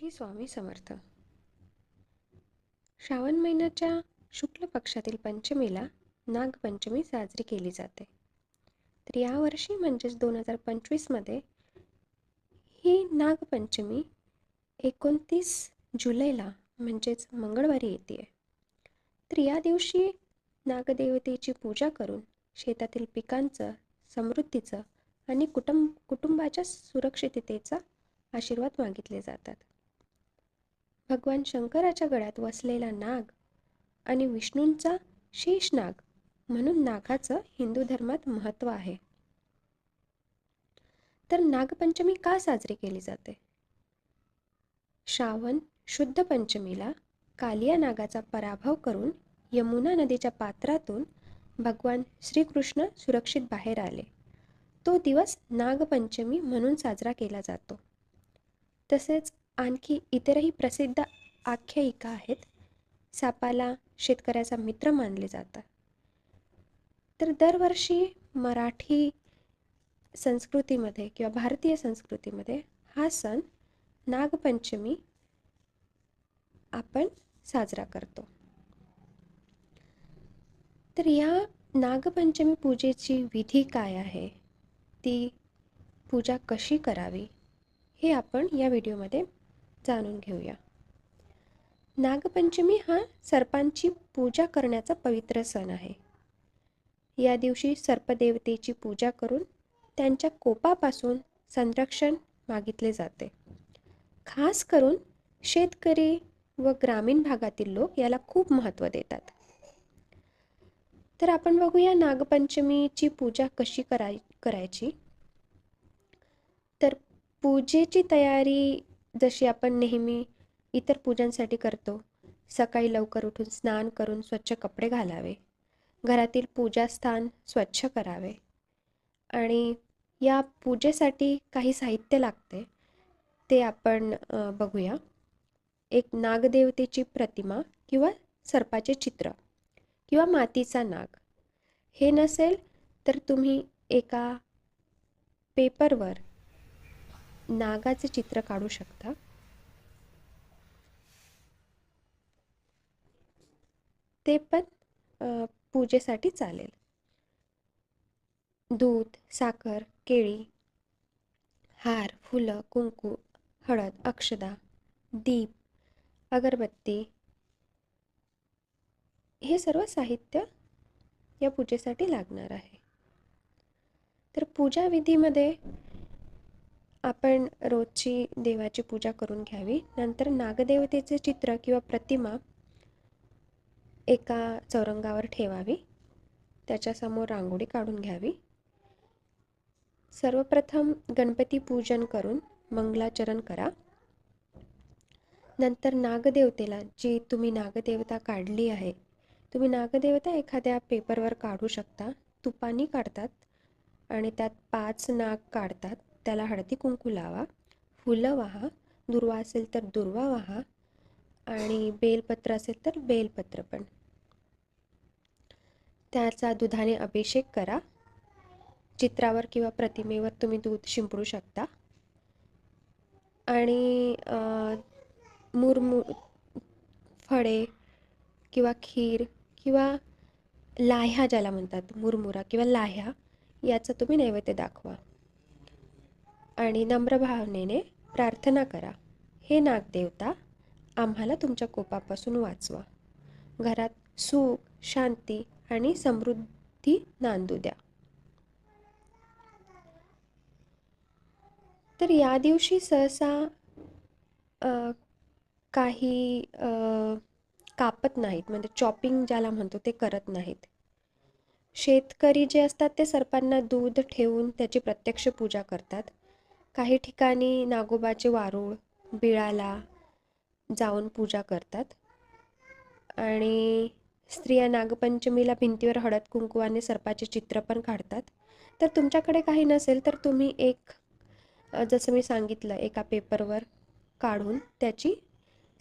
श्री स्वामी समर्थ. श्रावण महिन्याच्या शुक्ल पक्षातील पंचमीला नागपंचमी साजरी केली जाते. तर यावर्षी म्हणजेच दोन हजार पंचवीसमध्ये ही नागपंचमी एकोणतीस जुलैला म्हणजेच मंगळवारी येते तर या दिवशी नागदेवतेची पूजा करून शेतातील पिकांचं समृद्धीचं आणि कुटुंब कुटुंबाच्या सुरक्षिततेचा आशीर्वाद मागितले जातात. भगवान शंकराच्या गळ्यात वसलेला नाग आणि विष्णूंचा शेष नाग म्हणून नागाचं हिंदू धर्मात महत्त्व आहे. तर नागपंचमी का साजरी केली जाते? श्रावण शुद्ध पंचमीला कालिया नागाचा पराभव करून यमुना नदीच्या पात्रातून भगवान श्रीकृष्ण सुरक्षित बाहेर आले. तो दिवस नागपंचमी म्हणून साजरा केला जातो. तसेच आणखी इतरही प्रसिद्ध आख्यायिका आहेत. सापाला शेतकऱ्याचा मित्र मानले जातात. तर दरवर्षी मराठी संस्कृतीमध्ये किंवा भारतीय संस्कृतीमध्ये हा सण नागपंचमी आपण साजरा करतो. तर या नागपंचमी पूजेची विधी काय आहे? ती पूजा कशी करावी? हे आपण या व्हिडिओमध्ये जाणून घेऊया. नागपंचमी हा सर्पांची पूजा करण्याचा पवित्र सण आहे. या दिवशी सर्पदेवतेची पूजा करून त्यांच्या कोपापासून संरक्षण मागितले जाते. खास करून शेतकरी व ग्रामीण भागातील लोक याला खूप महत्त्व देतात. तर आपण बघूया नागपंचमीची पूजा कशी कराय करायची? तर पूजेची तयारी जशी आपण नेहमी इतर पूजांसाठी करतो सकाळी लवकर उठून स्नान करून स्वच्छ कपडे घालावे. घरातील पूजास्थान स्वच्छ करावे. आणि या पूजेसाठी काही साहित्य लागते ते आपण बघूया. एक नागदेवतेची प्रतिमा किंवा सर्पाचे चित्र किंवा मातीचा नाग. हे नसेल तर तुम्ही एका पेपरवर नागाचे चित्र काढू शकता. ते पण पूजेसाठी चालेल. दूध साखर केळी हार फुलं कुंकू हळद अक्षदा दीप अगरबत्ती हे सर्व साहित्य या पूजेसाठी लागणार आहे. तर पूजा विधीमध्ये आपण रोजची देवाची पूजा करून घ्यावी. नंतर नागदेवतेचे चित्र किंवा प्रतिमा एका चौरंगावर ठेवावी. त्याच्यासमोर रांगोळी काढून घ्यावी. सर्वप्रथम गणपती पूजन करून मंगलाचरण करा. नंतर नागदेवतेला जी तुम्ही नागदेवता काढली आहे तुम्ही नागदेवता एखाद्या पेपरवर काढू शकता. तुपानी काढतात आणि त्यात पाच नाग काढतात. त्याला हळदी कुंकू लावा. फुलं वाहा. दुर्वा असेल तर दुर्वा वाहा. आणि बेलपत्र असेल तर बेलपत्र पण. त्याचा दुधाने अभिषेक करा. चित्रावर किंवा प्रतिमेवर तुम्ही दूध शिंपडू शकता. आणि मुरमु फळे किंवा खीर किंवा लाह्या ज्याला म्हणतात मुरमुरा किंवा लाह्या याचा तुम्ही नैवेद्य दाखवा. आणि नम्र भावनेने प्रार्थना करा. हे नागदेवता आम्हाला तुमच्या कोपापासून वाचवा. घरात सुख शांती आणि समृद्धी नांदू द्या. तर या दिवशी सहसा काही कापत नाहीत. म्हणजे चॉपिंग ज्याला म्हणतो ते करत नाहीत. शेतकरी जे असतात ते सर्पांना दूध ठेवून त्याची प्रत्यक्ष पूजा करतात. काही ठिकाणी नागोबाचे वारूळ बिळाला जाऊन पूजा करतात. आणि स्त्रिया नागपंचमीला भिंतीवर हळद आणि सर्पाचे चित्र पण काढतात. तर तुमच्याकडे काही नसेल तर तुम्ही एक जसं मी सांगितलं एका पेपरवर काढून त्याची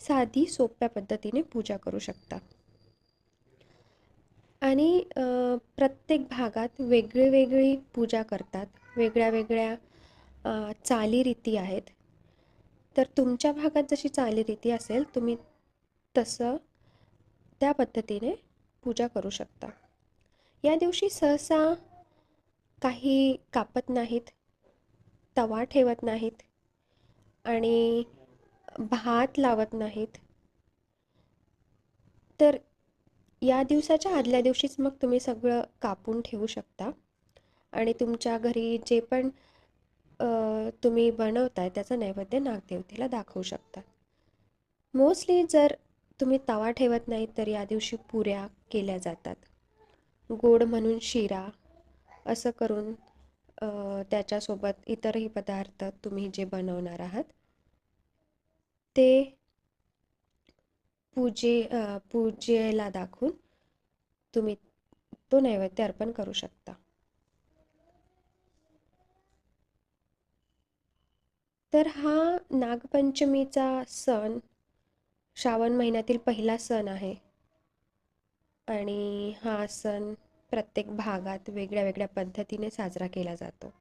साधी सोप्या पद्धतीने पूजा करू शकता. आणि प्रत्येक भागात वेगळी वेगळी पूजा करतात. वेगळ्या वेगळ्या चालीरीती आहेत. तर तुमच्या भागात जशी चालीरीती असेल तुम्ही तसं त्या पद्धतीने पूजा करू शकता. या दिवशी सहसा काही कापत नाहीत तवा ठेवत नाहीत आणि भात लावत नाहीत. तर या दिवसाच्या आदल्या दिवशीच मग तुम्ही सगळं कापून ठेवू शकता. आणि तुमच्या घरी जे पण तुम्ही बनवताय त्याचं नैवेद्य नागदेवतेला दाखवू शकता. मोस्टली जर तुम्ही तवा ठेवत नाही तर या दिवशी पुऱ्या केल्या जातात. गोड म्हणून शिरा असं करून त्याच्यासोबत इतरही पदार्थ तुम्ही जे बनवणार आहात ते पूजे पूजेला दाखवून तुम्ही तो नैवेद्य अर्पण करू शकता. तर हा नागपंचमीचा सण श्रावण महिन्यातील पहिला सण आहे. आणि हा सण प्रत्येक भागात वेगळ्या वेगळ्या पद्धतीने साजरा केला जातो.